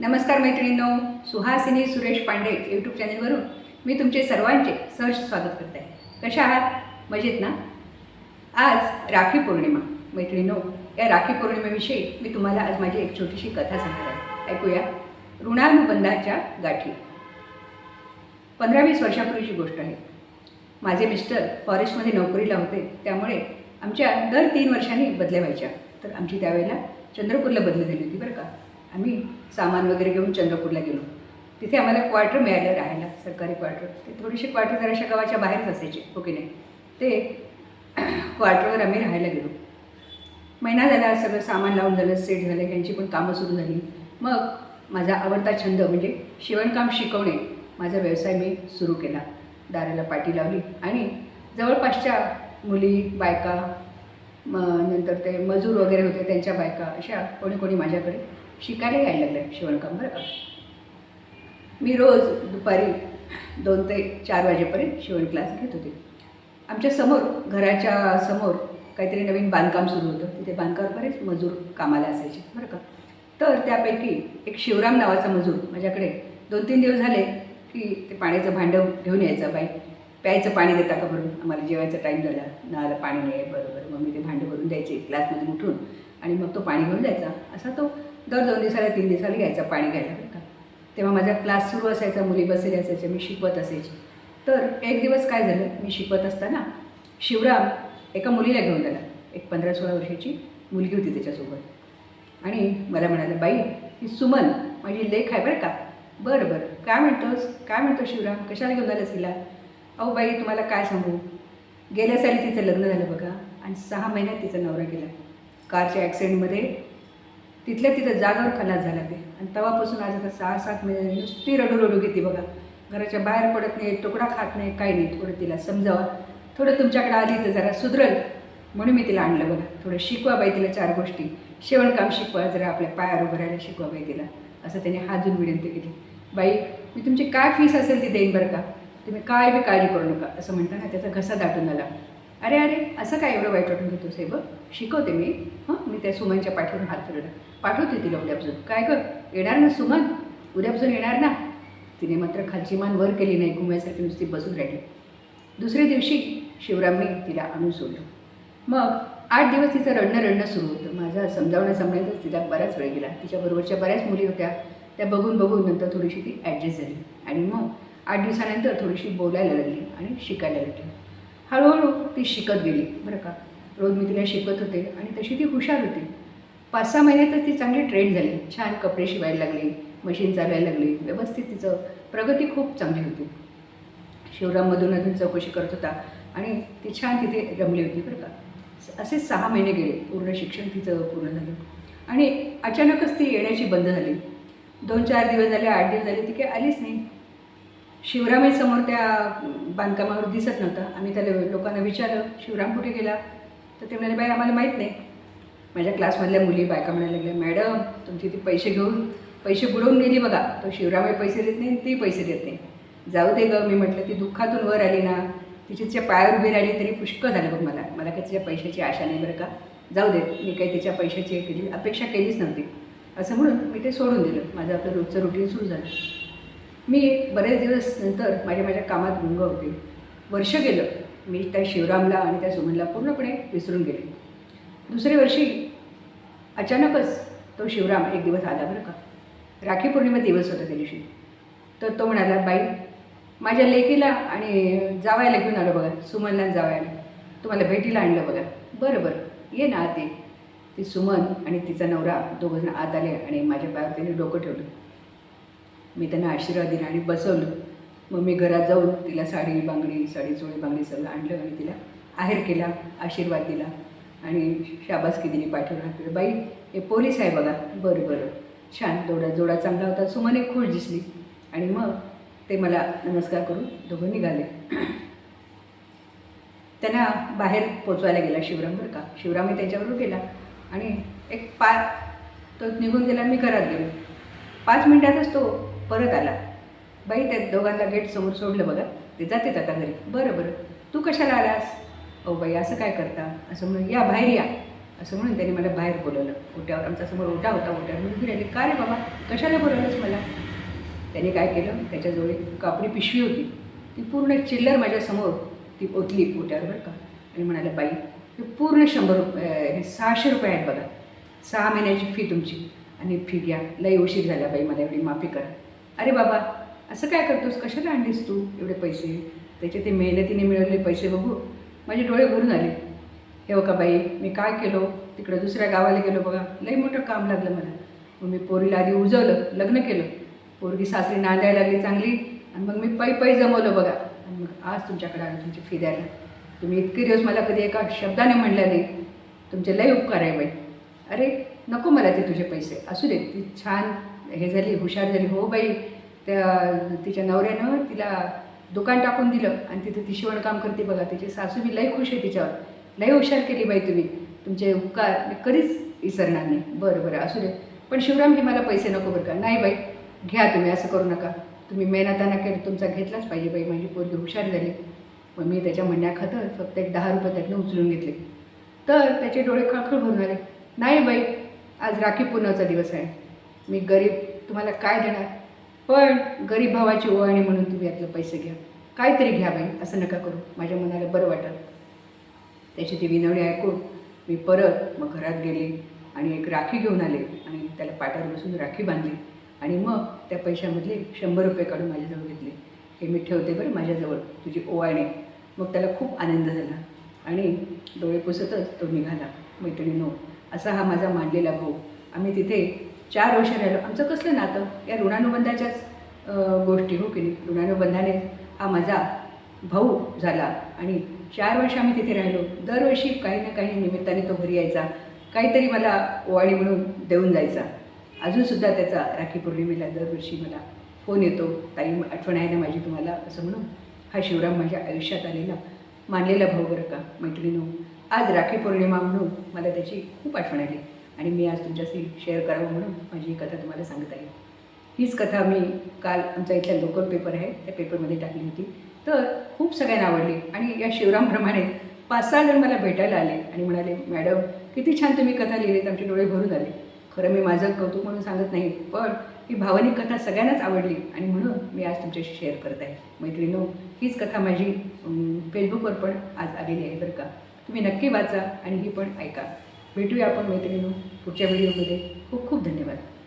नमस्कार मैत्रिणींनो सुहासिनी सुरेश पांडे यूट्यूब चॅनलवरून मी तुमचे सर्वांचे सहर्ष स्वागत करते कशा आहात? मजेत ना? आज राखी पौर्णिमा. मैत्रिणींनो या राखी पौर्णिमेविषयी मी तुम्हाला आज माझी एक छोटीशी कथा सांगणार आहे. ऐकूया. ऋणानुबंधाच्या गाठी. पंधरा वीस वर्षापूर्वीची गोष्ट आहे. माझे मिस्टर फॉरेस्टमध्ये नोकरीला होते त्यामुळे आमच्या दर तीन वर्षांनी बदल्या व्हायच्या. तर आमची त्यावेळेला चंद्रपूरला बदली झाली होती बरं का? आम्ही सामान वगैरे घेऊन चंद्रपूरला गेलो. तिथे आम्हाला क्वार्टर मिळालं राहायला सरकारी क्वार्टर ते थोडीशी क्वार्टर जराशा गावाच्या बाहेरच असायचे ओके नाही? ते क्वार्टरवर आम्ही राहायला गेलो. महिना झाला सगळं सामान लावून झालं सेट झालं ह्यांची पण कामं सुरू झाली. मग माझा आवडता छंद म्हणजे शिवणकाम शिकवणे माझा व्यवसाय मी सुरू केला. दाराला पाठी लावली आणि जवळपासच्या मुली बायका म नंतर ते मजूर वगैरे होते त्यांच्या बायका अशा कोणी कोणी माझ्याकडे शिकायला यायला लागलं शिवणकाम बरं का. मी रोज दुपारी दोन ते चार वाजेपर्यंत शिवण क्लास घेत होते. आमच्यासमोर घराच्या समोर काहीतरी नवीन बांधकाम सुरू होतं. तिथे बांधकाम बरेच मजूर कामाला असायचे बरं का. तर त्यापैकी एक शिवराम नावाचा मजूर माझ्याकडे दोन तीन दिवस झाले की ते पाण्याचं भांडं घेऊन यायचं बाई. प्यायचं पाणी देता का भरून? आम्हाला जेवायचा टाईम झाला. नळाला पाणी नाही बरोबर. मग मी ते भांडं भरून द्यायचे ग्लासमध्ये उठून. आणि मग तो पाणी घेऊन द्यायचा असा तो दर दोन दिवसाला तीन दिवसाला घ्यायचा पाणी घ्यायला बरं का तेव्हा माझा क्लास सुरू असायचा मुली बसेल असायच्या मी शिकवत असायची. तर एक दिवस काय झालं मी शिकवत असताना शिवराम एका मुलीला घेऊन आला एक पंधरा सोळा वर्षाची मुलगी होती त्याच्यासोबत. आणि मला म्हणाला बाई ही सुमन माझी लेख आहे बरं का? बरं बरं. काय म्हणतोस? काय म्हणतो शिवराम? कशाला घेऊन आलंस तिला अहो बाई तुम्हाला काय सांगू? गेल्या साली तिचं लग्न झालं बघा आणि सहा महिन्यात तिचा नवरा गेला. कारच्या ॲक्सिडेंटमध्ये तिथल्या तिथं जागावर खलास झाला ते. आणि तेव्हापासून आज आता सहा सात महिने नुसती रडू रडू घेते बघा. घराच्या बाहेर पडत नाही तुकडा खात नाही काही नाही. थोडं तिला समजावा. थोडं तुमच्याकडे आली तर जरा सुधरल. म्हणून मी तिला आणलं बघा. थोडं शिकवा बाई तिला चार गोष्टी. शेवणकाम शिकवा जरा आपल्या पायावर उभं राहायला शिकवा बाई तिला. असं त्याने हाजून विनंती केली. बाई मी तुमची काय फीस असेल ती देईन बरं का? तुम्ही काय बी काळजी करू नका. असं म्हणताना त्याचा घसा दाटून आला. अरे अरे असं काय एवढं वाईट वाटून घेतोस हे बघ. शिकवते मी. हां मी त्या सुमनच्या पाठीवर हात फिरवला. पाठवते तिला उद्यापासून काय कर येणार ना सुमन? उद्यापासून येणार ना? तिने मात्र खालची मान वर केली नाही घुम्यासारखी नुसती बसून राहिली. दुसऱ्या दिवशी शिवरामने तिला आणून सोडलं. मग आठ दिवस तिचं रडणं रडणं सुरू होतं. माझा समजावण्या समजायचं तिला बराच वेळ गेला. तिच्याबरोबरच्या बऱ्याच मुली होत्या. त्या बघून बघून नंतर थोडीशी ती ॲडजस्ट झाली. आणि मग आठ दिवसानंतर थोडीशी बोलायला लागली आणि शिकायला लागली हळूहळू ती शिकत गेली बरं का? रोज मी तिला शिकत होते आणि तशी ती हुशार होती. पाच सहा महिन्यातच ती चांगली ट्रेंड झाली छान कपडे शिवायला लागली मशीन चालवायला लागली व्यवस्थित तिचं प्रगती खूप चांगली होती. शिवराम अजून चौकशी करत होता आणि ती छान तिथे रमली होती बरं का? असे सहा महिने गेले पूर्ण शिक्षण तिचं पूर्ण झालं. आणि अचानकच ती येण्याची बंद झाली. दोन चार दिवस झाले आठ दिवस झाले ती काही आलीच नाही. शिवरामही समोर त्या बांधकामावर दिसत नव्हता. आम्ही त्याला लोकांना विचारलं शिवराम कुठे गेला? तर ते म्हणाले बाई आम्हाला माहीत नाही. माझ्या क्लासमधल्या मुली बायका म्हणायला लागल्या मॅडम तुमची ती पैसे घेऊन पैसे बुडवून गेली बघा. तो शिवरामही पैसे देत नाही ती पैसे देत नाही. जाऊ दे गं मी म्हटलं ती दुःखातून वर आली ना. तिची तिच्या पायावर उभी राहिली तरी पुष्कळ झालं बघ मला. मला काही तिच्या पैशाची आशा नाही बरं का. जाऊ दे मी काही तिच्या पैशाची केली अपेक्षा केलीच नव्हती. असं म्हणून मी ते सोडून दिलं. माझं आपलं रोजचं रुटीन सुरू झालं. मी बरेच दिवस नंतर माझ्या माझ्या कामात गुंग होते. वर्ष गेलं. मी त्या शिवरामला आणि त्या सुमनला पूर्णपणे विसरून गेले. दुसरे वर्षी अचानकच तो शिवराम एक दिवस आला बरं का. राखी पौर्णिमा दिवस होता त्या दिवशी. तर तो म्हणाला बाई माझ्या लेकीला आणि जावायला घेऊन आलो बघा. सुमनला जावायला. तुम्हाला भेटीला आणलं बघा. बरं बरं. ये ना आत. ती सुमन आणि तिचा नवरा दोघंजण आत आले आणि माझ्या पायावर त्यांनी डोकं ठेवलं. मी त्यांना आशीर्वाद दिला आणि बसवलं. मग मी घरात जाऊन तिला साडी बांगडी साडी चोळी बांगडी सगळं आणलं आणि तिला आहेर केला आशीर्वाद दिला आणि शाबासकी दिली पाठवून हात बाई हे पोलीस आहे बघा. बरं बरं. छान जोडा जोडा चांगला होता सुमन एक खुश दिसली. आणि मग ते मला नमस्कार करून दोघं निघाले. त्यांना बाहेर पोचवायला गेला शिवराम बरं का. शिवरामही त्यांच्याबरोबर गेला आणि एक पा तो निघून गेला मी घरात गेलो. पाच मिनिटातच तो परत आला. बाई त्या दोघांना गेट समोर सोडलं बघा. ते जाते आता घरी. बरं बरं. तू कशाला आलास? अहो बाई असं काय करता? असं म्हणून या बाहेर या. असं म्हणून त्यांनी मला बाहेर बोलवलं. ओट्यावर आमचा समोर ओटा होता ओट्यावर म्हणून उभी का रे बाबा? कशाला बोलवलंस मला? त्याने काय केलं? त्याच्याजवळ एक कापडी पिशवी होती. ती पूर्ण चिल्लर माझ्यासमोर ती ओतली ओट्यावर बरं का. आणि म्हणाले बाई हे पूर्ण शंभर रुपये हे सहाशे रुपये आहेत बघा. सहा महिन्याची फी तुमची. आणि फी घ्या. लई उशीर झाला बाई मला एवढी माफी करा. अरे बाबा असं काय करतोस? कशाला आणलीस तू एवढे पैसे? त्याचे ते मेहनतीने मिळवलेले पैसे बघू. माझे डोळे भरून आले. हे बघा बाई मी काय केलो? तिकडं दुसऱ्या गावाला गेलो बघा. लई मोठं काम लागलं मला. मग मी पोरीला आधी उजवलं लग्न केलं. पोरगी सासरी नांदायला लागली चांगली. आणि मग मी पै पै जमवलं बघा. आणि मग आज तुमच्याकडे आलो तुमची फी द्यायला. तुम्ही इतके दिवस मला कधी एका शब्दाने म्हणल्या नाही. तुमचे लई उपकार आहे बाई. अरे नको मला ते तुझे पैसे. असू दे ती छान हे झाली हुशार झाली. हो बाई त्या तिच्या नवऱ्यानं तिला दुकान टाकून दिलं आणि तिथं ती शिवणकाम करते बघा. तिची सासू बी लई खुश आहे तिच्यावर. लई हुशार केली बाई तुम्ही. तुमचे उपकार मी कधीच विसरणार नाही. बरं बरं असू दे. पण शिवराम हे मला पैसे नको बरं का? नाही बाई घ्या तुम्ही असं करू नका. तुम्ही मेहनताना केलं तुमचा घेतलाच पाहिजे बाई. माझी पोरगी हुशार झाली. मग मी त्याच्या म्हणण्याखातर फक्त एक दहा रुपये त्यातनं उचलून घेतले. तर त्याचे डोळे खळखळ भरून आले. नाही बाई आज राखी पूर्णाचा दिवस आहे. मी गरीब तुम्हाला काय देणार? पण गरीब भावाची ओवाळणी म्हणून तुम्ही यातलं पैसे घ्या. काहीतरी घ्या बाई असं नका करू. माझ्या मनाला बरं वाटलं. त्याची ती विनवणी ऐकून मी परत मग घरात गेले आणि एक राखी घेऊन आले आणि त्याला पाटावर बसून राखी बांधली आणि मग त्या पैशामधले शंभर रुपये काढून माझ्याजवळ घेतले. हे मी ठेवते बरं माझ्याजवळ तुझी ओवाळणी. मग त्याला खूप आनंद झाला आणि डोळे पुसतच तो निघाला. मैत्रिणीनो असा हा माझा मांडलेला भाऊ. आम्ही तिथे चार वर्ष राहिलो. आमचं कसलं नातं? या ऋणानुबंधाच्याच गोष्टी हो की नाही? ऋणानुबंधाने हा माझा भाऊ झाला आणि चार वर्ष आम्ही तिथे राहिलो. दरवर्षी काही ना काही निमित्ताने तो घरी यायचा. काहीतरी मला ओवाळी म्हणून देऊन जायचा. अजूनसुद्धा त्याचा राखी पौर्णिमेला दरवर्षी मला फोन येतो. ताई आठवण आहे ना माझी तुम्हाला? असं म्हणून हा शिवराम माझ्या आयुष्यात आलेला मानलेला भाऊ बरं का? मैत्रिणी आज राखी पौर्णिमा म्हणून मला त्याची खूप आठवण आली. आणि मी आज तुमच्याशी शेअर करावं म्हणून माझी ही कथा तुम्हाला सांगत आहे. हीच कथा मी काल आमचा इथला लोकल पेपर आहे त्या पेपरमध्ये टाकली होती. तर खूप सगळ्यांना आवडली आणि या शिवरामप्रमाणे पाच सहा जण मला भेटायला आले आणि म्हणाले मॅडम किती छान तुम्ही कथा लिहिलीत आमचे डोळे भरून आले. खरं मी माझं कौतुक म्हणून सांगत नाही पण ही भावनिक कथा सगळ्यांनाच आवडली आणि म्हणून मी आज तुमच्याशी शेअर करत आहे. मैत्रिणो हीच कथा माझी फेसबुकवर पण आज आलेली आहे बरं का. तुम्ही नक्की वाचा आणि ही पण ऐका. भेटूया आपण मैत्रिणी पुढच्या व्हिडिओमध्ये खूप खूप धन्यवाद.